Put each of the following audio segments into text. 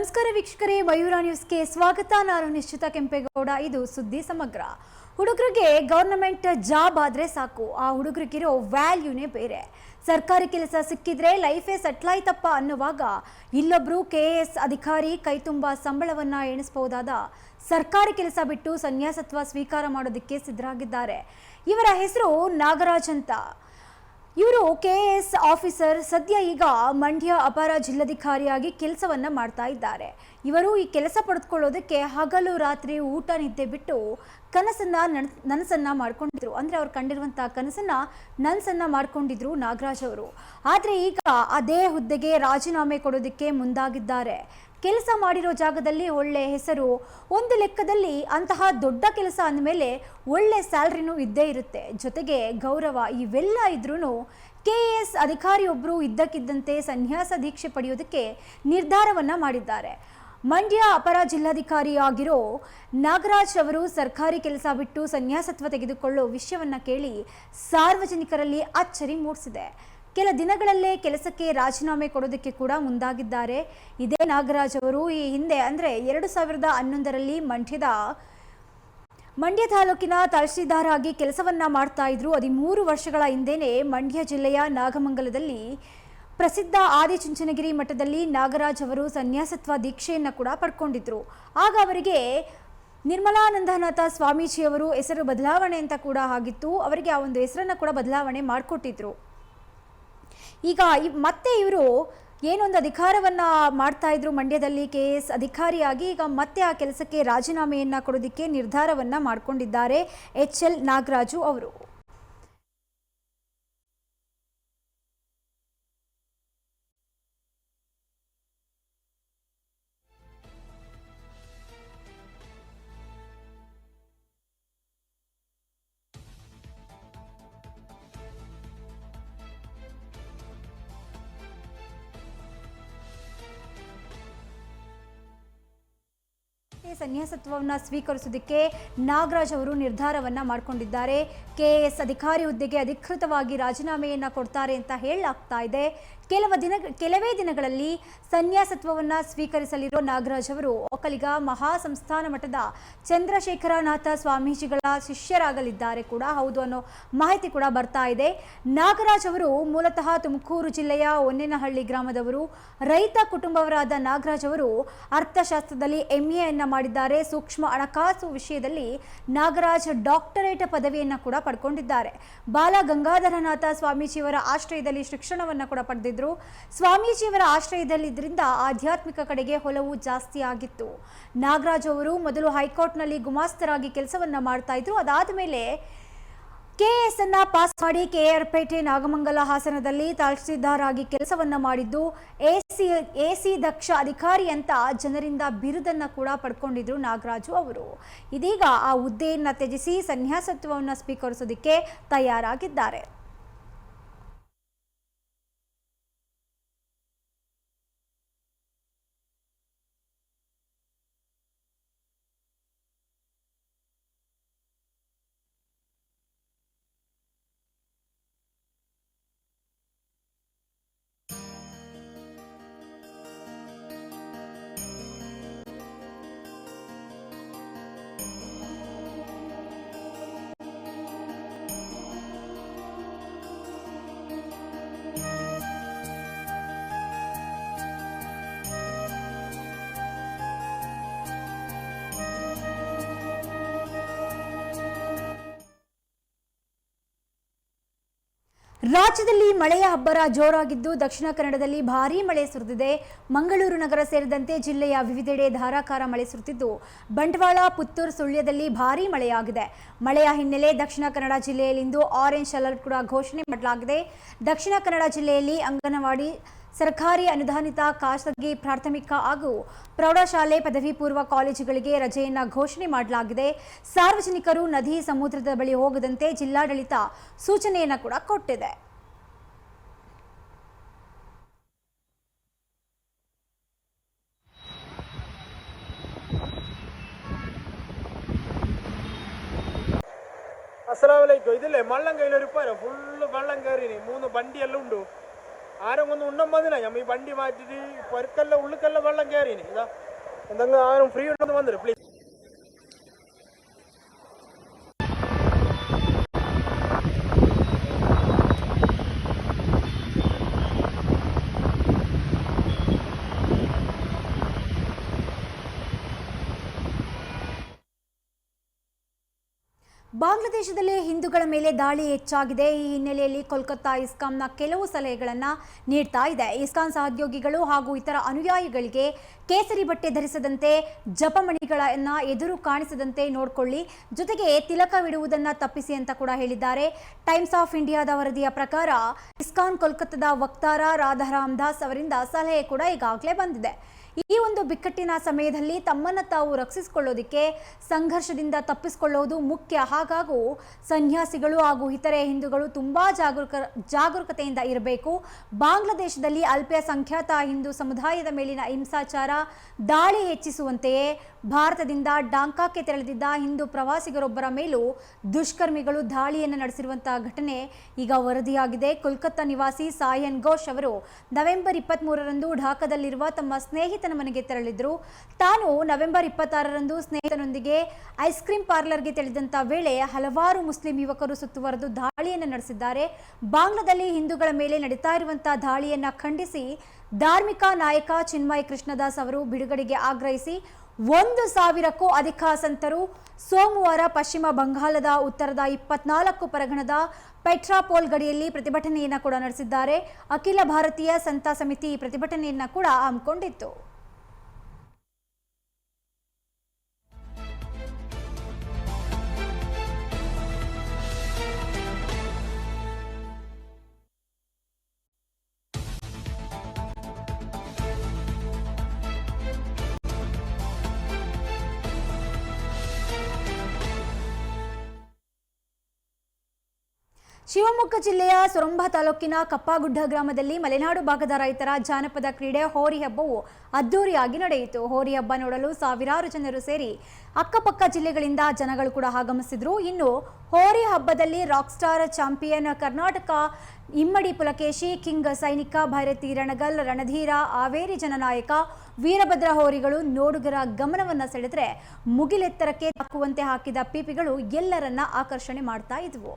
ನಮಸ್ಕಾರ ವೀಕ್ಷಕರೇ ಮಯೂರ ನ್ಯೂಸ್ಗೆ ಸ್ವಾಗತ. ನಾನು ನಿಶ್ಚಿತ ಕೆಂಪೇಗೌಡ, ಇದು ಸುದ್ದಿ ಸಮಗ್ರ. ಹುಡುಗರಿಗೆ ಗವರ್ನಮೆಂಟ್ ಜಾಬ್ ಆದ್ರೆ ಸಾಕು, ಆ ಹುಡುಗರಿಗಿರೋ ವ್ಯಾಲ್ಯೂನೇ ಬೇರೆ. ಸರ್ಕಾರಿ ಕೆಲಸ ಸಿಕ್ಕಿದ್ರೆ ಲೈಫೇ ಸೆಟ್ಲ್ ಆಯ್ತಪ್ಪ ಅನ್ನುವಾಗ ಇಲ್ಲೊಬ್ರು ಕೆ ಎಸ್ ಅಧಿಕಾರಿ ಕೈತುಂಬ ಸಂಬಳವನ್ನ ಎಣಿಸಬಹುದಾದ ಸರ್ಕಾರಿ ಕೆಲಸ ಬಿಟ್ಟು ಸನ್ಯಾಸತ್ವ ಸ್ವೀಕಾರ ಮಾಡೋದಕ್ಕೆ ಸಿದ್ಧರಾಗಿದ್ದಾರೆ. ಇವರ ಹೆಸರು ನಾಗರಾಜ್ ಅಂತ. ಇವರು ಕೆ ಎಸ್ ಆಫೀಸರ್ ಸದ್ಯ ಈಗ ಮಂಡ್ಯ ಅಪರ ಜಿಲ್ಲಾಧಿಕಾರಿಯಾಗಿ ಕೆಲಸವನ್ನ ಮಾಡ್ತಾ ಇದ್ದಾರೆ. ಇವರು ಈ ಕೆಲಸ ಪಡೆದುಕೊಳ್ಳೋದಕ್ಕೆ ಹಗಲು ರಾತ್ರಿ ಊಟ ನಿದ್ದೆ ಬಿಟ್ಟು ಕನಸನ್ನ ನನ್- ನನಸನ್ನ ಮಾಡ್ಕೊಂಡಿದ್ರು. ಅಂದ್ರೆ ಅವ್ರು ಕಂಡಿರುವಂತ ಕನಸನ್ನ ನನಸನ್ನ ಮಾಡ್ಕೊಂಡಿದ್ರು ನಾಗರಾಜ್ ಅವರು. ಆದ್ರೆ ಈಗ ಅದೇ ಹುದ್ದೆಗೆ ರಾಜೀನಾಮೆ ಕೊಡೋದಕ್ಕೆ ಮುಂದಾಗಿದ್ದಾರೆ. ಕೆಲಸ ಮಾಡಿರೋ ಜಾಗದಲ್ಲಿ ಒಳ್ಳೆ ಹೆಸರು. ಒಂದು ಲೆಕ್ಕದಲ್ಲಿ ಅಂತಹ ದೊಡ್ಡ ಕೆಲಸ ಅಂದಮೇಲೆ ಒಳ್ಳೆ ಸ್ಯಾಲ್ರಿನೂ ಇದ್ದೇ ಇರುತ್ತೆ. ಜೊತೆಗೆ ಗೌರವ ಇವೆಲ್ಲ ಇದ್ರೂ ಕೆ ಎಸ್ ಅಧಿಕಾರಿಯೊಬ್ಬರು ಇದ್ದಕ್ಕಿದ್ದಂತೆ ಸನ್ಯಾಸ ದೀಕ್ಷೆ ಪಡೆಯೋದಕ್ಕೆ ನಿರ್ಧಾರವನ್ನು ಮಾಡಿದ್ದಾರೆ. ಮಂಡ್ಯ ಅಪರ ಜಿಲ್ಲಾಧಿಕಾರಿ ಆಗಿರೋ ನಾಗರಾಜ್ ಅವರು ಸರ್ಕಾರಿ ಕೆಲಸ ಬಿಟ್ಟು ಸನ್ಯಾಸತ್ವ ತೆಗೆದುಕೊಳ್ಳೋ ವಿಷಯವನ್ನು ಕೇಳಿ ಸಾರ್ವಜನಿಕರಲ್ಲಿ ಅಚ್ಚರಿ ಮೂಡಿಸಿದೆ. ಕೆಲ ದಿನಗಳಲ್ಲೇ ಕೆಲಸಕ್ಕೆ ರಾಜೀನಾಮೆ ಕೊಡೋದಕ್ಕೆ ಕೂಡ ಮುಂದಾಗಿದ್ದಾರೆ. ಇದೇ ನಾಗರಾಜ್ ಅವರು ಈ ಹಿಂದೆ ಅಂದರೆ ಎರಡು ಸಾವಿರದ ಹನ್ನೊಂದರಲ್ಲಿ ಮಂಡ್ಯದ ಮಂಡ್ಯ ತಾಲೂಕಿನ ತಹಶೀಲ್ದಾರ್ ಆಗಿ ಕೆಲಸವನ್ನ ಮಾಡ್ತಾ ಇದ್ರು. ಹದಿಮೂರು ವರ್ಷಗಳ ಹಿಂದೆಯೇ ಮಂಡ್ಯ ಜಿಲ್ಲೆಯ ನಾಗಮಂಗಲದಲ್ಲಿ ಪ್ರಸಿದ್ಧ ಆದಿಚುಂಚನಗಿರಿ ಮಠದಲ್ಲಿ ನಾಗರಾಜ್ ಅವರು ಸನ್ಯಾಸತ್ವ ದೀಕ್ಷೆಯನ್ನ ಕೂಡ ಪಡ್ಕೊಂಡಿದ್ರು. ಆಗ ಅವರಿಗೆ ನಿರ್ಮಲಾನಂದನಾಥ ಸ್ವಾಮೀಜಿಯವರು ಹೆಸರು ಬದಲಾವಣೆ ಅಂತ ಕೂಡ ಆಗಿತ್ತು. ಅವರಿಗೆ ಆ ಒಂದು ಹೆಸರನ್ನು ಕೂಡ ಬದಲಾವಣೆ ಮಾಡಿಕೊಟ್ಟಿದ್ರು. ಈಗ ಮತ್ತೆ ಇವರು ಏನೊಂದು ಅಧಿಕಾರವನ್ನ ಮಾಡ್ತಾ ಇದ್ರು ಮಂಡ್ಯದಲ್ಲಿ ಕೆ ಎಸ್ ಅಧಿಕಾರಿಯಾಗಿ, ಈಗ ಮತ್ತೆ ಆ ಕೆಲಸಕ್ಕೆ ರಾಜೀನಾಮೆಯನ್ನ ಕೊಡೋದಕ್ಕೆ ನಿರ್ಧಾರವನ್ನ ಮಾಡಿಕೊಂಡಿದ್ದಾರೆ ಎಚ್ ಎಲ್ ನಾಗರಾಜು ಅವರು. ಈ ಸನ್ಯಾಸತ್ವವನ್ನು ಸ್ವೀಕರಿಸೋದಕ್ಕೆ ನಾಗರಾಜ್ ಅವರು ನಿರ್ಧಾರವನ್ನ ಮಾಡಿಕೊಂಡಿದ್ದಾರೆ. ಕೆ ಎಸ್ ಅಧಿಕಾರಿ ಹುದ್ದೆಗೆ ಅಧಿಕೃತವಾಗಿ ರಾಜೀನಾಮೆಯನ್ನು ಕೊಡ್ತಾರೆ ಅಂತ ಹೇಳಲಾಗ್ತಾ ಇದೆ. ಕೆಲವ ದಿನ, ಕೆಲವೇ ದಿನಗಳಲ್ಲಿ ಸನ್ಯಾಸತ್ವವನ್ನು ಸ್ವೀಕರಿಸಲಿರೋ ನಾಗರಾಜ್ ಅವರು ಒಕ್ಕಲಿಗ ಮಹಾ ಸಂಸ್ಥಾನ ಮಠದ ಚಂದ್ರಶೇಖರನಾಥ ಸ್ವಾಮೀಜಿಗಳ ಶಿಷ್ಯರಾಗಲಿದ್ದಾರೆ ಕೂಡ. ಹೌದು ಅನ್ನೋ ಮಾಹಿತಿ ಕೂಡ ಬರ್ತಾ ಇದೆ. ನಾಗರಾಜ್ ಅವರು ಮೂಲತಃ ತುಮಕೂರು ಜಿಲ್ಲೆಯ ಒನ್ನೇನಹಳ್ಳಿ ಗ್ರಾಮದವರು. ರೈತ ಕುಟುಂಬವರಾದ ನಾಗರಾಜ್ ಅವರು ಅರ್ಥಶಾಸ್ತ್ರದಲ್ಲಿ ಎಂ ಎನ್ನ ಮಾಡಿದ್ದಾರೆ. ಸೂಕ್ಷ್ಮ ಹಣಕಾಸು ವಿಷಯದಲ್ಲಿ ನಾಗರಾಜ್ ಡಾಕ್ಟರೇಟ್ ಪದವಿಯನ್ನು ಕೂಡ ಪಡ್ಕೊಂಡಿದ್ದಾರೆ. ಬಾಲ ಗಂಗಾಧರನಾಥ ಸ್ವಾಮೀಜಿಯವರ ಆಶ್ರಯದಲ್ಲಿ ಶಿಕ್ಷಣವನ್ನು ಕೂಡ ಪಡೆದಿದ್ರು ಸ್ವಾಮೀಜಿಯವರ ಆಶ್ರಯದಲ್ಲಿದ್ದರಿಂದ ಆಧ್ಯಾತ್ಮಿಕ ಕಡೆಗೆ ಒಲವು ಜಾಸ್ತಿ ಆಗಿತ್ತು. ನಾಗರಾಜ್ ಅವರು ಮೊದಲು ಹೈಕೋರ್ಟ್ನಲ್ಲಿ ಗುಮಾಸ್ತರಾಗಿ ಕೆಲಸವನ್ನ ಮಾಡ್ತಾ ಇದ್ರು. ಅದಾದ ಮೇಲೆ ಕೆಎಸ್ ಅನ್ನ ಪಾಸ್ ಮಾಡಿ ಕೆಆರ್ ಪೇಟೆ ನಾಗಮಂಗಲ ಹಾಸನದಲ್ಲಿ ತಹಸೀಲ್ದಾರ್ ಆಗಿ ಕೆಲಸವನ್ನ ಮಾಡಿದ್ದು. ಎಸಿ ಎಸಿ ದಕ್ಷ ಅಧಿಕಾರಿ ಅಂತ ಜನರಿಂದ ಬಿರುದನ್ನ ಕೂಡ ಪಡ್ಕೊಂಡಿದ್ರು ನಾಗರಾಜು ಅವರು. ಇದೀಗ ಆ ಹುದ್ದೆಯನ್ನ ತ್ಯಜಿಸಿ ಸನ್ಯಾಸತ್ವವನ್ನು ಸ್ವೀಕರಿಸೋದಕ್ಕೆ ತಯಾರಾಗಿದ್ದಾರೆ. ರಾಜ್ಯದಲ್ಲಿ ಮಳೆಯ ಅಬ್ಬರ ಜೋರಾಗಿದ್ದು ದಕ್ಷಿಣ ಕನ್ನಡದಲ್ಲಿ ಭಾರೀ ಮಳೆ ಸುರಿದಿದೆ. ಮಂಗಳೂರು ನಗರ ಸೇರಿದಂತೆ ಜಿಲ್ಲೆಯ ವಿವಿಧೆಡೆ ಧಾರಾಕಾರ ಮಳೆ ಸುರಿದಿದ್ದು, ಬಂಟ್ವಾಳ, ಪುತ್ತೂರು, ಸುಳ್ಯದಲ್ಲಿ ಭಾರೀ ಮಳೆಯಾಗಿದೆ. ಮಳೆಯ ಹಿನ್ನೆಲೆ ದಕ್ಷಿಣ ಕನ್ನಡ ಜಿಲ್ಲೆಯಲ್ಲಿಂದು ಆರೆಂಜ್ ಅಲರ್ಟ್ ಕೂಡ ಘೋಷಣೆ ಮಾಡಲಾಗಿದೆ. ದಕ್ಷಿಣ ಕನ್ನಡ ಜಿಲ್ಲೆಯಲ್ಲಿ ಅಂಗನವಾಡಿ ಸರ್ಕಾರಿ ಅನುದಾನಿತ ಖಾಸಗಿ ಪ್ರಾಥಮಿಕ ಹಾಗೂ ಪ್ರೌಢಶಾಲೆ ಪದವಿ ಪೂರ್ವ ಕಾಲೇಜುಗಳಿಗೆ ರಜೆಯನ್ನ ಘೋಷಣೆ ಮಾಡಲಾಗಿದೆ ಸಾರ್ವಜನಿಕರು ನದಿ ಸಮುದ್ರದ ಬಳಿ ಹೋಗದಂತೆ ಜಿಲ್ಲಾಡಳಿತ ಸೂಚನೆಯನ್ನ ಕೂಡ ಕೊಟ್ಟಿದೆ അസ്സലാമലൈക്കും ഇതില്ലേ വള്ളം കയ്യിലൊരു പോരാ ഫുള്ള് വെള്ളം കയറിനി മൂന്ന് വണ്ടിയെല്ലാം ഉണ്ട് ആരും ഒന്നും ഉണ്ണം വന്നില്ല. ഞമ്മ ഈ വണ്ടി മാറ്റിട്ട് പൊരുക്കല്ല ഉള്ളിക്കല്ല വെള്ളം കയറിയിന് ഇതാ എന്തെങ്കിലും ആരും ഫ്രീ ഉണ്ടെന്ന് വന്നില്ല? പ്ലീസ് ಬಾಂಗ್ಲಾದೇಶದಲ್ಲಿ ಹಿಂದೂಗಳ ಮೇಲೆ ದಾಳಿ ಹೆಚ್ಚಾಗಿದೆ. ಈ ಹಿನ್ನೆಲೆಯಲ್ಲಿ ಕೋಲ್ಕತ್ತಾ ಇಸ್ಕಾಂನ ಕೆಲವು ಸಲಹೆಗಳನ್ನು ನೀಡ್ತಾ ಇದೆ. ಇಸ್ಕಾನ್ ಸಹೋದ್ಯೋಗಿಗಳು ಹಾಗೂ ಇತರ ಅನುಯಾಯಿಗಳಿಗೆ ಕೇಸರಿ ಬಟ್ಟೆ ಧರಿಸದಂತೆ, ಜಪಮಣಿಗಳನ್ನ ಎದುರು ಕಾಣಿಸದಂತೆ ನೋಡಿಕೊಳ್ಳಿ. ಜೊತೆಗೆ ತಿಲಕವಿಡುವುದನ್ನು ತಪ್ಪಿಸಿ ಅಂತ ಕೂಡ ಹೇಳಿದ್ದಾರೆ. ಟೈಮ್ಸ್ ಆಫ್ ಇಂಡಿಯಾದ ವರದಿಯ ಪ್ರಕಾರ ಇಸ್ಕಾನ್ ಕೋಲ್ಕತ್ತಾದ ವಕ್ತಾರ ರಾಧಾರಾಮ್ ದಾಸ್ ಅವರಿಂದ ಸಲಹೆ ಕೂಡ ಈಗಾಗಲೇ ಬಂದಿದೆ. ಈ ಒಂದು ಬಿಕ್ಕಟ್ಟಿನ ಸಮಯದಲ್ಲಿ ತಮ್ಮನ್ನು ತಾವು ರಕ್ಷಿಸಿಕೊಳ್ಳೋದಕ್ಕೆ ಸಂಘರ್ಷದಿಂದ ತಪ್ಪಿಸಿಕೊಳ್ಳೋದು ಮುಖ್ಯ. ಹಾಗಾಗೂ ಸನ್ಯಾಸಿಗಳು ಹಾಗೂ ಇತರೆ ಹಿಂದೂಗಳು ತುಂಬಾ ಜಾಗರೂಕ ಜಾಗರೂಕತೆಯಿಂದ ಇರಬೇಕು. ಬಾಂಗ್ಲಾದೇಶದಲ್ಲಿ ಅಲ್ಪಸಂಖ್ಯಾತ ಹಿಂದೂ ಸಮುದಾಯದ ಮೇಲಿನ ಹಿಂಸಾಚಾರ ದಾಳಿ ಹೆಚ್ಚಿಸುವಂತೆಯೇ ಭಾರತದಿಂದ ಡಾಂಕಾಕ್ಕೆ ತೆರಳಿದ್ದ ಹಿಂದೂ ಪ್ರವಾಸಿಗರೊಬ್ಬರ ಮೇಲೂ ದುಷ್ಕರ್ಮಿಗಳು ದಾಳಿಯನ್ನು ನಡೆಸಿರುವಂತಹ ಘಟನೆ ಈಗ ವರದಿಯಾಗಿದೆ. ಕೋಲ್ಕತ್ತಾ ನಿವಾಸಿ ಸಾಯನ್ ಘೋಷ್ ಅವರು ನವೆಂಬರ್ ಇಪ್ಪತ್ತ್ಮೂರರಂದು ಢಾಕಾದಲ್ಲಿರುವ ತಮ್ಮ ಸ್ನೇಹಿತನ ಮನೆಗೆ ತೆರಳಿದ್ರು. ತಾನು ನವೆಂಬರ್ ಇಪ್ಪತ್ತಾರರಂದು ಸ್ನೇಹಿತನೊಂದಿಗೆ ಐಸ್ ಕ್ರೀಂ ಪಾರ್ಲರ್ಗೆ ತೆರಳಿದಂಥ ವೇಳೆ ಹಲವಾರು ಮುಸ್ಲಿಂ ಯುವಕರು ಸುತ್ತುವರೆದು ದಾಳಿಯನ್ನು ನಡೆಸಿದ್ದಾರೆ. ಬಾಂಗ್ಲಾದಲ್ಲಿ ಹಿಂದೂಗಳ ಮೇಲೆ ನಡೀತಾ ಇರುವಂತಹ ದಾಳಿಯನ್ನು ಖಂಡಿಸಿ ಧಾರ್ಮಿಕ ನಾಯಕ ಚಿನ್ಮಯ್ ಕೃಷ್ಣದಾಸ್ ಅವರು ಬಿಡುಗಡೆಗೆ ಆಗ್ರಹಿಸಿ ಒಂದು ಸಾವಿರಕ್ಕೂ ಅಧಿಕ ಸಂತರು. ಸೋಮವಾರ ಪಶ್ಚಿಮ ಬಂಗಾಳದ ಉತ್ತರದ ಇಪ್ಪತ್ನಾಲ್ಕು ಪರಗಣದ ಪೆಟ್ರಾಪೋಲ್ ಗಡಿಯಲ್ಲಿ ಪ್ರತಿಭಟನೆಯನ್ನು ಕೂಡ ನಡೆಸಿದ್ದಾರೆ. ಅಖಿಲ ಭಾರತೀಯ ಸಂತ ಸಮಿತಿ ಪ್ರತಿಭಟನೆಯನ್ನ ಕೂಡ ಹಮ್ಮಿಕೊಂಡಿತ್ತು. ಶಿವಮೊಗ್ಗ ಜಿಲ್ಲೆಯ ಸೊರಂಬ ತಾಲೂಕಿನ ಕಪ್ಪಾಗುಡ್ಡ ಗ್ರಾಮದಲ್ಲಿ ಮಲೆನಾಡು ಭಾಗದ ರೈತರ ಜಾನಪದ ಕ್ರೀಡೆ ಹೋರಿ ಹಬ್ಬವು ಅದ್ದೂರಿಯಾಗಿ ನಡೆಯಿತು. ಹೋರಿ ಹಬ್ಬ ನೋಡಲು ಸಾವಿರಾರು ಜನರು ಸೇರಿ ಅಕ್ಕಪಕ್ಕ ಜಿಲ್ಲೆಗಳಿಂದ ಜನಗಳು ಕೂಡ ಆಗಮಿಸಿದ್ರು. ಇನ್ನು ಹೋರಿ ಹಬ್ಬದಲ್ಲಿ ರಾಕ್ ಸ್ಟಾರ್ ಚಾಂಪಿಯನ್ ಕರ್ನಾಟಕ ಇಮ್ಮಡಿ ಪುಲಕೇಶಿ, ಕಿಂಗ್ ಸೈನಿಕ ಭೈರತಿ ರಣಗಲ್, ರಣಧೀರ ಆವೇರಿ ಜನನಾಯಕ, ವೀರಭದ್ರ ಹೋರಿಗಳು ನೋಡುಗರ ಗಮನವನ್ನು ಸೆಳೆದರೆ ಮುಗಿಲೆತ್ತರಕ್ಕೆ ತಾಕುವಂತೆ ಹಾಕಿದ ಪಿಪಿಗಳು ಎಲ್ಲರನ್ನ ಆಕರ್ಷಣೆ ಮಾಡ್ತಾ ಇದ್ವು.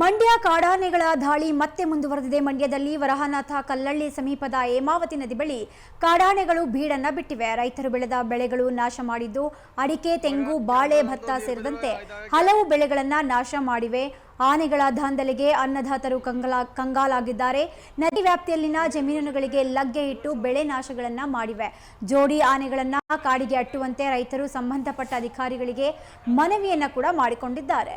ಮಂಡ್ಯ ಕಾಡಾನೆಗಳ ದಾಳಿ ಮತ್ತೆ ಮುಂದುವರೆದಿದೆ. ಮಂಡ್ಯದಲ್ಲಿ ವರಹನಾಥ ಕಲ್ಲಳ್ಳಿ ಸಮೀಪದ ಹೇಮಾವತಿ ನದಿ ಬಳಿ ಕಾಡಾನೆಗಳು ಬೀಡನ್ನ ಬಿಟ್ಟಿವೆ. ರೈತರು ಬೆಳೆದ ಬೆಳೆಗಳು ನಾಶ ಮಾಡಿದ್ದು, ಅಡಿಕೆ, ತೆಂಗು, ಬಾಳೆ, ಭತ್ತ ಸೇರಿದಂತೆ ಹಲವು ಬೆಳೆಗಳನ್ನ ನಾಶ ಮಾಡಿವೆ. ಆನೆಗಳ ದಾಂಧಲೆಗೆ ಅನ್ನದಾತರು ಕಂಗಲ, ಕಂಗಾಲಾಗಿದ್ದಾರೆ. ನದಿ ವ್ಯಾಪ್ತಿಯಲ್ಲಿನ ಜಮೀನುಗಳಿಗೆ ಲಗ್ಗೆ ಇಟ್ಟು ಬೆಳೆ ನಾಶಗಳನ್ನ ಮಾಡಿವೆ. ಜೋಡಿ ಆನೆಗಳನ್ನ ಕಾಡಿಗೆ ಅಟ್ಟುವಂತೆ ರೈತರು ಸಂಬಂಧಪಟ್ಟ ಅಧಿಕಾರಿಗಳಿಗೆ ಮನವಿಯನ್ನ ಕೂಡ ಮಾಡಿಕೊಂಡಿದ್ದಾರೆ.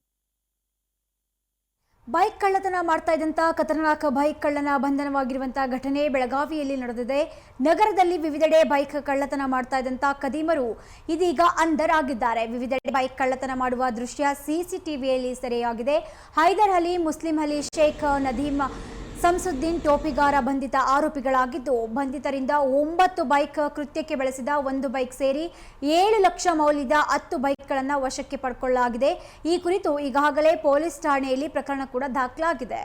ಬೈಕ್ ಕಳ್ಳತನ ಮಾಡ್ತಾ ಇದ್ದಂಥ ಖತರ್ನಾಕ್ ಬೈಕ್ ಕಳ್ಳನ ಬಂಧನವಾಗಿರುವಂತಹ ಘಟನೆ ಬೆಳಗಾವಿಯಲ್ಲಿ ನಡೆದಿದೆ. ನಗರದಲ್ಲಿ ವಿವಿಧೆಡೆ ಬೈಕ್ ಕಳ್ಳತನ ಮಾಡ್ತಾ ಇದ್ದಂಥ ಕದೀಮರು ಇದೀಗ ಅಂಧರಾಗಿದ್ದಾರೆ. ವಿವಿಧೆಡೆ ಬೈಕ್ ಕಳ್ಳತನ ಮಾಡುವ ದೃಶ್ಯ ಸಿಸಿಟಿವಿಯಲ್ಲಿ ಸೆರೆಯಾಗಿದೆ. ಹೈದರ್ ಅಲಿ, ಮುಸ್ಲಿಂ ಅಲಿ, ಶೇಖ್ ನದೀಮ್ ಸಂಸುದ್ದೀನ್ ಟೋಪಿಗಾರ ಬಂಧಿತ ಆರೋಪಿಗಳಾಗಿದ್ದು, ಬಂಧಿತರಿಂದ ಒಂಬತ್ತು ಬೈಕ್ ಕೃತ್ಯಕ್ಕೆ ಬಳಸಿದ ಒಂದು ಬೈಕ್ ಸೇರಿ ಏಳು ಲಕ್ಷ ಮೌಲ್ಯದ ಹತ್ತು ಬೈಕ್ಗಳನ್ನು ವಶಕ್ಕೆ ಪಡ್ಕೊಳ್ಳಲಾಗಿದೆ. ಈ ಕುರಿತು ಈಗಾಗಲೇ ಪೊಲೀಸ್ ಠಾಣೆಯಲ್ಲಿ ಪ್ರಕರಣ ಕೂಡ ದಾಖಲಾಗಿದೆ.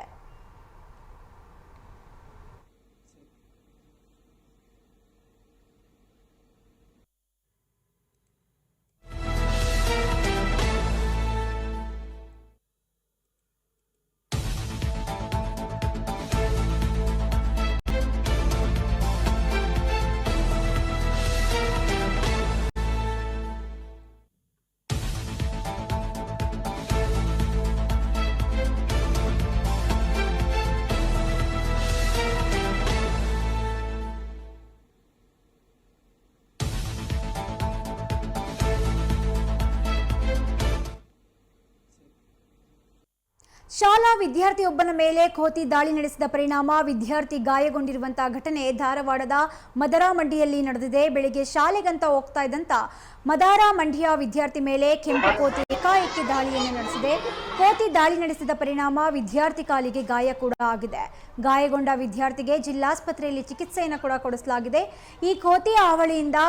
ಶಾಲಾ ವಿದ್ಯಾರ್ಥಿಯೊಬ್ಬನ ಮೇಲೆ ಕೋತಿ ದಾಳಿ ನಡೆಸಿದ ಪರಿಣಾಮ ವಿದ್ಯಾರ್ಥಿ ಗಾಯಗೊಂಡಿರುವಂತಹ ಘಟನೆ ಧಾರವಾಡದ ಮದರಾಮಂಡಿಯಲ್ಲಿ ನಡೆದಿದೆ. ಬೆಳಿಗ್ಗೆ ಶಾಲೆಗಂತ ಹೋಗ್ತಾ ಇದ್ದಂತ ಮದಾರಮಂಡಿಯ ವಿದ್ಯಾರ್ಥಿ ಮೇಲೆ ಕೆಂಪು ಕೋತಿ ಏಕಾಏಕಿ ದಾಳಿಯನ್ನು ನಡೆಸಿದೆ. ಕೋತಿ ದಾಳಿ ನಡೆಸಿದ ಪರಿಣಾಮ ವಿದ್ಯಾರ್ಥಿ ಕಾಲಿಗೆ ಗಾಯ ಕೂಡ ಆಗಿದೆ. ಗಾಯಗೊಂಡ ವಿದ್ಯಾರ್ಥಿಗೆ ಜಿಲ್ಲಾಸ್ಪತ್ರೆಯಲ್ಲಿ ಚಿಕಿತ್ಸೆಯನ್ನು ಕೂಡ ಕೊಡಿಸಲಾಗಿದೆ. ಈ ಕೋತಿ ಹಾವಳಿಯಿಂದ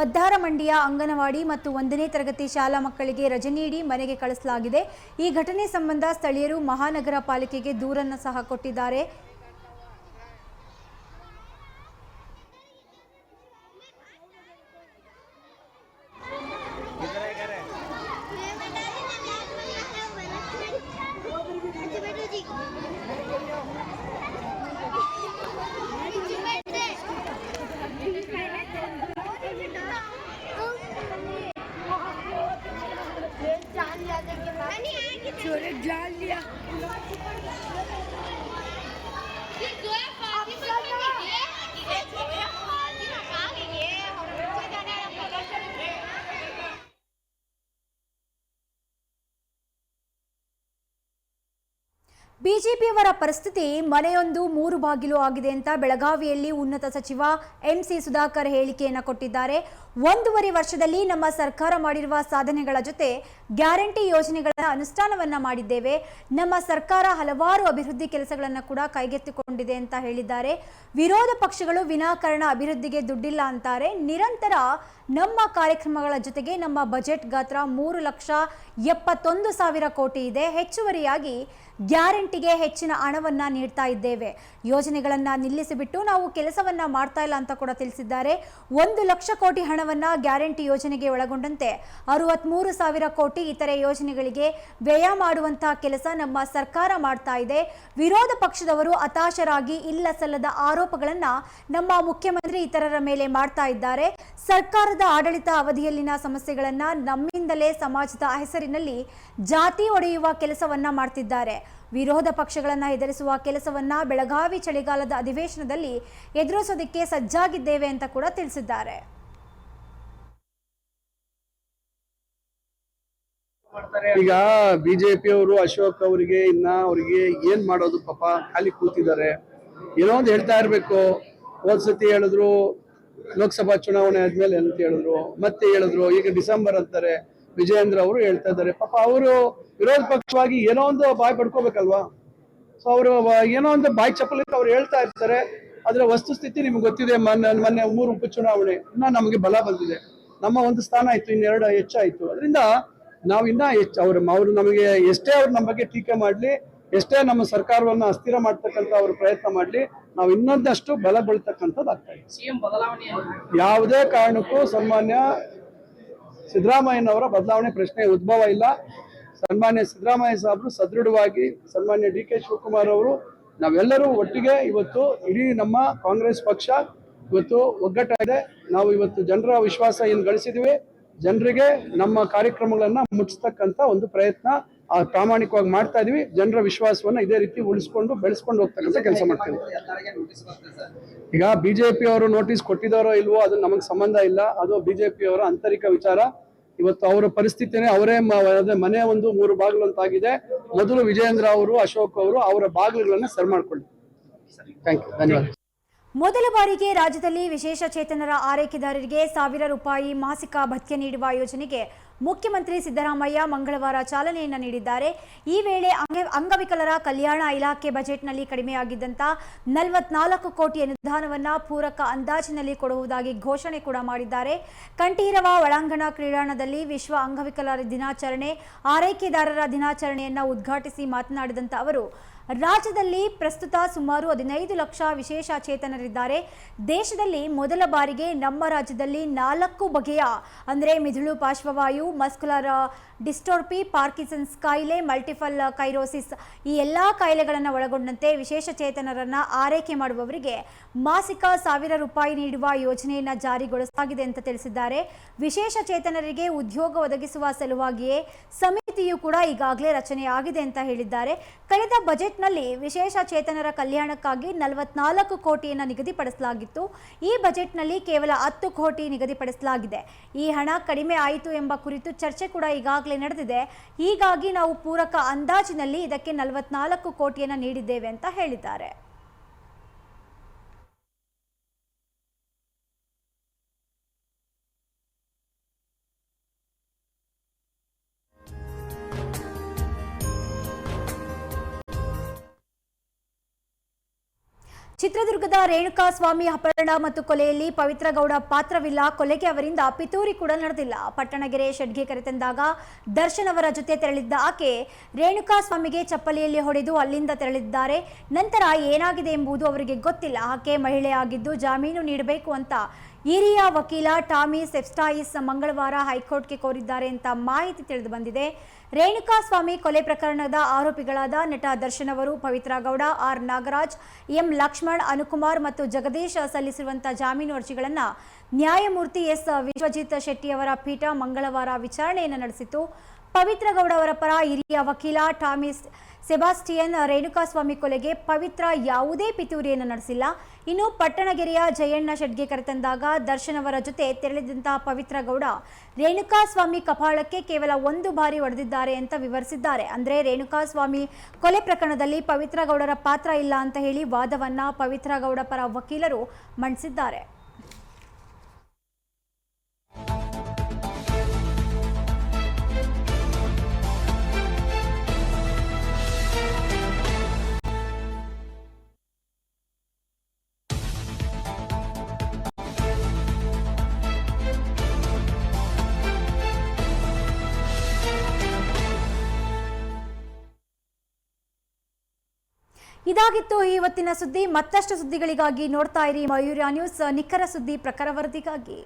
ಮದ್ದಾರಮಂಡಿಯ ಅಂಗನವಾಡಿ ಮತ್ತು ಒಂದನೇ ತರಗತಿ ಶಾಲಾ ಮಕ್ಕಳಿಗೆ ರಜೆ ನೀಡಿ ಮನೆಗೆ ಕಳಿಸಲಾಗಿದೆ. ಈ ಘಟನೆ ಸಂಬಂಧ ಸ್ಥಳೀಯರು ಮಹಾನಗರ ಪಾಲಿಕೆಗೆ ದೂರನ್ನು ಸಹ ಕೊಟ್ಟಿದ್ದಾರೆ. maybe ಬಿಜೆಪಿಯವರ ಪರಿಸ್ಥಿತಿ ಮನೆಯೊಂದು ಮೂರು ಬಾಗಿಲು ಆಗಿದೆ ಅಂತ ಬೆಳಗಾವಿಯಲ್ಲಿ ಉನ್ನತ ಸಚಿವ ಎಂಸಿ ಸುಧಾಕರ್ ಹೇಳಿಕೆಯನ್ನು ಕೊಟ್ಟಿದ್ದಾರೆ. ಒಂದೂವರೆ ವರ್ಷದಲ್ಲಿ ನಮ್ಮ ಸರ್ಕಾರ ಮಾಡಿರುವ ಸಾಧನೆಗಳ ಜೊತೆ ಗ್ಯಾರಂಟಿ ಯೋಜನೆಗಳ ಅನುಷ್ಠಾನವನ್ನ ಮಾಡಿದ್ದೇವೆ. ನಮ್ಮ ಸರ್ಕಾರ ಹಲವಾರು ಅಭಿವೃದ್ಧಿ ಕೆಲಸಗಳನ್ನು ಕೂಡ ಕೈಗೆತ್ತಿಕೊಂಡಿದೆ ಅಂತ ಹೇಳಿದ್ದಾರೆ. ವಿರೋಧ ಪಕ್ಷಗಳು ವಿನಾಕಾರಣ ಅಭಿವೃದ್ಧಿಗೆ ದುಡ್ಡಿಲ್ಲ ಅಂತಾರೆ. ನಿರಂತರ ನಮ್ಮ ಕಾರ್ಯಕ್ರಮಗಳ ಜೊತೆಗೆ ನಮ್ಮ ಬಜೆಟ್ ಗಾತ್ರ ಮೂರು ಲಕ್ಷ ಎಪ್ಪತ್ತೊಂದು ಸಾವಿರ ಕೋಟಿ ಇದೆ. ಹೆಚ್ಚುವರಿಯಾಗಿ ಗ್ಯಾರಂಟಿಗೆ ಹೆಚ್ಚಿನ ಹಣವನ್ನ ನೀಡ್ತಾ ಇದ್ದೇವೆ. ಯೋಜನೆಗಳನ್ನ ನಿಲ್ಲಿಸಿಬಿಟ್ಟು ನಾವು ಕೆಲಸವನ್ನ ಮಾಡ್ತಾ ಇಲ್ಲ ಅಂತ ಕೂಡ ತಿಳಿಸಿದ್ದಾರೆ. ಒಂದು ಲಕ್ಷ ಕೋಟಿ ಹಣವನ್ನ ಗ್ಯಾರಂಟಿ ಯೋಜನೆಗೆ ಒಳಗೊಂಡಂತೆ ಅರವತ್ಮೂರು ಸಾವಿರ ಕೋಟಿ ಇತರೆ ಯೋಜನೆಗಳಿಗೆ ವ್ಯಯ ಮಾಡುವಂತಹ ಕೆಲಸ ನಮ್ಮ ಸರ್ಕಾರ ಮಾಡ್ತಾ ಇದೆ. ವಿರೋಧ ಪಕ್ಷದವರು ಹತಾಶರಾಗಿ ಇಲ್ಲ ಸಲ್ಲದ ಆರೋಪಗಳನ್ನ ನಮ್ಮ ಮುಖ್ಯಮಂತ್ರಿ ಇತರರ ಮೇಲೆ ಮಾಡ್ತಾ ಇದ್ದಾರೆ. ಸರ್ಕಾರದ ಆಡಳಿತ ಅವಧಿಯಲ್ಲಿನ ಸಮಸ್ಯೆಗಳನ್ನ ನಮ್ಮಿಂದಲೇ ಸಮಾಜದ ಹೆಸರಿನಲ್ಲಿ ಜಾತಿ ಒಡೆಯುವ ಕೆಲಸವನ್ನ ಮಾಡ್ತಿದ್ದಾರೆ. ವಿರೋಧ ಪಕ್ಷಗಳನ್ನು ಎದುರಿಸುವ ಕೆಲಸವನ್ನ ಬೆಳಗಾವಿ ಚಳಿಗಾಲದ ಅಧಿವೇಶನದಲ್ಲಿ ಎದುರಿಸೋದಕ್ಕೆ ಸಜ್ಜಾಗಿದ್ದೇವೆ ಅಂತ ಕೂಡ ತಿಳಿಸಿದ್ದಾರೆ. ಈಗ ಬಿಜೆಪಿ ಅವರು ಅಶೋಕ್ ಅವರಿಗೆ ಇನ್ನ ಅವರಿಗೆ ಏನ್ ಮಾಡೋದು ಪಾಪ ಖಾಲಿ ಕೂತಿದ್ದಾರೆ. ಏನೋ ಒಂದು ಹೇಳ್ತಾ ಇರ್ಬೇಕು. ಹೋದ್ಸತಿ ಹೇಳಿದ್ರು ಲೋಕಸಭಾ ಚುನಾವಣೆ ಆದ್ಮೇಲೆ ಅಂತ ಹೇಳಿದ್ರು. ಮತ್ತೆ ಹೇಳಿದ್ರು, ಈಗ ಡಿಸೆಂಬರ್ ಅಂತಾರೆ. ವಿಜಯೇಂದ್ರ ಅವರು ಹೇಳ್ತಾ ಇದ್ದಾರೆ. ಪಾಪ ಅವರು ವಿರೋಧ ಪಕ್ಷವಾಗಿ ಏನೋ ಒಂದು ಬಾಯ್ ಪಡ್ಕೋಬೇಕಲ್ವಾ? ಸೊ ಅವರು ಏನೋ ಒಂದು ಬಾಯಿ ಚಪ್ಪಲಿಕ್ಕೆ ಅವ್ರು ಹೇಳ್ತಾ ಇರ್ತಾರೆ. ಅದರ ವಸ್ತುಸ್ಥಿತಿ ನಿಮ್ಗೆ ಗೊತ್ತಿದೆ ಮೊನ್ನೆ ಮೊನ್ನೆ ಮೂರು ಉಪಚುನಾವಣೆ ಇನ್ನ ನಮಗೆ ಬಲ ಬಂದಿದೆ. ನಮ್ಮ ಒಂದು ಸ್ಥಾನ ಆಯ್ತು ಇನ್ನೆರಡು ಹೆಚ್ಚಾಯ್ತು ಅದರಿಂದ ನಾವು ಇನ್ನ ಹೆಚ್ಚು ಅವ್ರು ಅವ್ರು ನಮಗೆ ಎಷ್ಟೇ ಅವ್ರು ನಮ್ಮ ಬಗ್ಗೆ ಟೀಕೆ ಮಾಡ್ಲಿ ಎಷ್ಟೇ ನಮ್ಮ ಸರ್ಕಾರವನ್ನ ಅಸ್ಥಿರ ಮಾಡ್ತಕ್ಕಂಥ ಅವರು ಪ್ರಯತ್ನ ಮಾಡ್ಲಿ ನಾವು ಇನ್ನೊಂದಷ್ಟು ಬಲ ಬೀಳ್ತಕ್ಕಂಥದ್ದು ಆಗ್ತಾ ಇದೆ. ಯಾವುದೇ ಕಾರಣಕ್ಕೂ ಸನ್ಮಾನ್ಯ ಸಿದ್ದರಾಮಯ್ಯನವರ ಬದಲಾವಣೆ ಪ್ರಶ್ನೆ ಉದ್ಭವ ಇಲ್ಲ. ಸನ್ಮಾನ್ಯ ಸಿದ್ದರಾಮಯ್ಯ ಸಾಹೇಬರು ಸದೃಢವಾಗಿ ಸನ್ಮಾನ್ಯ ಡಿ ಕೆ ಶಿವಕುಮಾರ್ ಅವರು, ನಾವೆಲ್ಲರೂ ಒಟ್ಟಿಗೆ ಇವತ್ತು ಇಡೀ ನಮ್ಮ ಕಾಂಗ್ರೆಸ್ ಪಕ್ಷ ಇವತ್ತು ಒಗ್ಗಟ್ಟಾಗಿದೆ. ನಾವು ಇವತ್ತು ಜನರ ವಿಶ್ವಾಸ ಏನು ಗಳಿಸಿದೀವಿ? ಜನರಿಗೆ ನಮ್ಮ ಕಾರ್ಯಕ್ರಮಗಳನ್ನ ಮುಟ್ಟಿಸ್ತಕ್ಕಂಥ ಒಂದು ಪ್ರಯತ್ನ. ಆ ಪ್ರಾಮಾಣಿಕವಾಗಿ ಮಾಡ್ತಾ ಇದೀವಿ. ಜನರ ವಿಶ್ವಾಸವನ್ನ ಇದೇ ರೀತಿ ಉಳಿಸ್ಕೊಂಡು, ಬೆಳೆಸ್ಕೊಂಡು ಹೋಗ್ತಕ್ಕಂಥ ಕೆಲಸ ಮಾಡ್ತೀವಿ. ಈಗ ಬಿಜೆಪಿ ಅವರು ನೋಟಿಸ್ ಕೊಟ್ಟಿದಾರೋ ಇಲ್ವೋ ಅದು ನಮಗೆ ಸಂಬಂಧ ಇಲ್ಲ. ಅದು ಬಿಜೆಪಿ ಅವರ ಆಂತರಿಕ ವಿಚಾರ. ಇವತ್ತು ಅವರ ಪರಿಸ್ಥಿತಿನೇ ಅವರೇ ಮನೆ ಒಂದು ಮೂರು ಬಾಗಿಲು ಅಂತಾಗಿದೆ ಮೊದಲು ವಿಜಯೇಂದ್ರ ಅವರು, ಅಶೋಕ್ ಅವರು ಅವರ ಬಾಗಿಲುಗಳನ್ನ ಸರಿ ಮಾಡ್ಕೊಳ್ಳಿ. ಥ್ಯಾಂಕ್ ಯು ಧನ್ಯವಾದ. ಮೊದಲ ಬಾರಿಗೆ ರಾಜ್ಯದಲ್ಲಿ ವಿಶೇಷ ಚೇತನರ ಆರೈಕೆದಾರರಿಗೆ ಸಾವಿರ ರೂಪಾಯಿ ಮಾಸಿಕ ಭತ್ಯೆ ನೀಡುವ ಯೋಜನೆಗೆ ಮುಖ್ಯಮಂತ್ರಿ ಸಿದ್ದರಾಮಯ್ಯ ಮಂಗಳವಾರ ಚಾಲನೆಯನ್ನು ನೀಡಿದ್ದಾರೆ. ಈ ವೇಳೆ ಅಂಗ- ಅಂಗವಿಕಲರ ಕಲ್ಯಾಣ ಇಲಾಖೆ ಬಜೆಟ್ನಲ್ಲಿ ಕಡಿಮೆಯಾಗಿದ್ದಂತ ನಲವತ್ನಾಲ್ಕು ಕೋಟಿ ಅನುದಾನವನ್ನು ಪೂರಕ ಅಂದಾಜಿನಲ್ಲಿ ಕೊಡುವುದಾಗಿ ಘೋಷಣೆ ಕೂಡ ಮಾಡಿದ್ದಾರೆ. ಕಂಠೀರವ ಒಳಾಂಗಣ ಕ್ರೀಡಾಂಗಣದಲ್ಲಿ ವಿಶ್ವ ಅಂಗವಿಕಲರ ದಿನಾಚರಣೆ, ಆರೈಕೆದಾರರ ದಿನಾಚರಣೆಯನ್ನ ಉದ್ಘಾಟಿಸಿ ಮಾತನಾಡಿದಂಥ ಅವರು, ರಾಜ್ಯದಲ್ಲಿ ಪ್ರಸ್ತುತ ಸುಮಾರು ಹದಿನೈದು ಲಕ್ಷ ವಿಶೇಷ ಚೇತನರಿದ್ದಾರೆ. ದೇಶದಲ್ಲಿ ಮೊದಲ ಬಾರಿಗೆ ನಮ್ಮ ರಾಜ್ಯದಲ್ಲಿ ನಾಲ್ಕು ಬಗೆಯ, ಅಂದರೆ ಮಿದುಳು ಪಾರ್ಶ್ವವಾಯು ಮಸ್ಕುಲರ್ ಡಿಸ್ಟೋರ್ಪಿ ಪಾರ್ಕಿಸನ್ಸ್ ಕಾಯಿಲೆ ಮಲ್ಟಿಫಲ್ ಕೈರೋಸಿಸ್ ಈ ಎಲ್ಲ ಕಾಯಿಲೆಗಳನ್ನು ಒಳಗೊಂಡಂತೆ ವಿಶೇಷ ಚೇತನರನ್ನು ಆರೈಕೆ ಮಾಡುವವರಿಗೆ ಮಾಸಿಕ ಸಾವಿರ ರೂಪಾಯಿ ನೀಡುವ ಯೋಜನೆಯನ್ನು ಜಾರಿಗೊಳಿಸಲಾಗಿದೆ ಅಂತ ತಿಳಿಸಿದ್ದಾರೆ. ವಿಶೇಷ ಚೇತನರಿಗೆ ಉದ್ಯೋಗ ಒದಗಿಸುವ ಸಲುವಾಗಿಯೇ ಸಮಿತಿಯು ಕೂಡ ಈಗಾಗಲೇ ರಚನೆಯಾಗಿದೆ ಅಂತ ಹೇಳಿದ್ದಾರೆ. ಕಳೆದ ಬಜೆಟ್ನಲ್ಲಿ ವಿಶೇಷ ಚೇತನರ ಕಲ್ಯಾಣಕ್ಕಾಗಿ ನಲವತ್ನಾಲ್ಕು ಕೋಟಿಯನ್ನು ನಿಗದಿಪಡಿಸಲಾಗಿತ್ತು. ಈ ಬಜೆಟ್ನಲ್ಲಿ ಕೇವಲ ಹತ್ತು ಕೋಟಿ ನಿಗದಿಪಡಿಸಲಾಗಿದೆ. ಈ ಹಣ ಕಡಿಮೆ ಆಯಿತು ಎಂಬ ಕುರಿತು ಚರ್ಚೆ ಕೂಡ ಈಗಾಗಲೇ ನಡೆದಿದೆ. ಹೀಗಾಗಿ ನಾವು ಪೂರಕ ಅಂದಾಜಿನಲ್ಲಿ ಇದಕ್ಕೆ ನಲವತ್ನಾಲ್ಕು ಕೋಟಿಯನ್ನು ನೀಡಿದ್ದೇವೆ ಅಂತ ಹೇಳಿದ್ದಾರೆ. ಚಿತ್ರದುರ್ಗದ ರೇಣುಕಾ ಸ್ವಾಮಿ ಅಪಹರಣ ಮತ್ತು ಕೊಲೆಯಲ್ಲಿ ಪವಿತ್ರ ಗೌಡ ಪಾತ್ರವಿಲ್ಲ. ಕೊಲೆಗೆ ಅವರಿಂದ ಪಿತೂರಿ ಕೂಡ ನಡೆದಿಲ್ಲ. ಪಟ್ಟಣಗೆರೆ ಶೆಡ್ಗೆ ಕರೆತಂದಾಗ ದರ್ಶನ್ ಅವರ ಜೊತೆ ತೆರಳಿದ್ದ ಆಕೆ ರೇಣುಕಾ ಸ್ವಾಮಿಗೆ ಚಪ್ಪಲಿಯಲ್ಲಿ ಹೊಡೆದು ಅಲ್ಲಿಂದ ತೆರಳಿದ್ದಾರೆ. ನಂತರ ಏನಾಗಿದೆ ಎಂಬುದು ಅವರಿಗೆ ಗೊತ್ತಿಲ್ಲ. ಆಕೆ ಮಹಿಳೆಯಾಗಿದ್ದು ಜಾಮೀನು ನೀಡಬೇಕು ಅಂತ ಹಿರಿಯ ವಕೀಲ ಟಾಮಿ ಸೆಫ್ಸ್ಟಾಯಿಸ್ ಮಂಗಳವಾರ ಹೈಕೋರ್ಟ್ಗೆ ಕೋರಿದ್ದಾರೆ ಅಂತ ಮಾಹಿತಿ ತಿಳಿದು ಬಂದಿದೆ. ರೇಣುಕಾಸ್ವಾಮಿ ಕೊಲೆ ಪ್ರಕರಣದ ಆರೋಪಿಗಳಾದ ನಟ ದರ್ಶನ್ ಅವರು, ಪವಿತ್ರ ಗೌಡ, ಆರ್ ನಾಗರಾಜ್, ಎಂ ಲಕ್ಷ್ಮಣ್, ಅನುಕುಮಾರ್ ಮತ್ತು ಜಗದೀಶ್ ಸಲ್ಲಿಸಿರುವಂತಹ ಜಾಮೀನು ಅರ್ಜಿಗಳನ್ನು ನ್ಯಾಯಮೂರ್ತಿ ಎಸ್ ವಿಶ್ವಜಿತ್ ಶೆಟ್ಟಿ ಅವರ ಪೀಠ ಮಂಗಳವಾರ ವಿಚಾರಣೆಯನ್ನು ನಡೆಸಿತು ಪವಿತ್ರ ಗೌಡ ಅವರ ಪರ ಹಿರಿಯ ವಕೀಲ ಟಾಮಿಸ್ ಸೆಬಾಸ್ಟಿಯನ್ ರೇಣುಕಾಸ್ವಾಮಿ ಕೊಲೆಗೆ ಪವಿತ್ರ ಯಾವುದೇ ಪಿತೂರಿಯನ್ನು ನಡೆಸಿಲ್ಲ. ಇನ್ನು ಪಟ್ಟಣಗೆರೆಯ ಜಯಣ್ಣ ಶೆಡ್ಗೆ ಕರೆತಂದಾಗ ದರ್ಶನ್ ಅವರ ಜೊತೆ ತೆರಳಿದಂತಹ ಪವಿತ್ರ ಗೌಡ ರೇಣುಕಾಸ್ವಾಮಿ ಕಪಾಳಕ್ಕೆ ಕೇವಲ ಒಂದು ಬಾರಿ ಹೊಡೆದಿದ್ದಾರೆ ಅಂತ ವಿವರಿಸಿದ್ದಾರೆ. ಅಂದ್ರೆ ರೇಣುಕಾಸ್ವಾಮಿ ಕೊಲೆ ಪ್ರಕರಣದಲ್ಲಿ ಪವಿತ್ರ ಗೌಡರ ಪಾತ್ರ ಇಲ್ಲ ಅಂತ ಹೇಳಿ ವಾದವನ್ನ ಪವಿತ್ರ ಗೌಡ ಪರ ವಕೀಲರು ಮಂಡಿಸಿದ್ದಾರೆ. ಇದಾಗಿತ್ತು ಇವತ್ತಿನ ಸುದ್ದಿ. ಮತ್ತಷ್ಟು ಸುದ್ದಿಗಳಿಗಾಗಿ ನೋಡ್ತಾ ಇರಿ ಮಯೂರ್ಯ ನ್ಯೂಸ್ ನಿಖರ ಸುದ್ದಿ ಪ್ರಖರ ವರದಿಗಾಗಿ.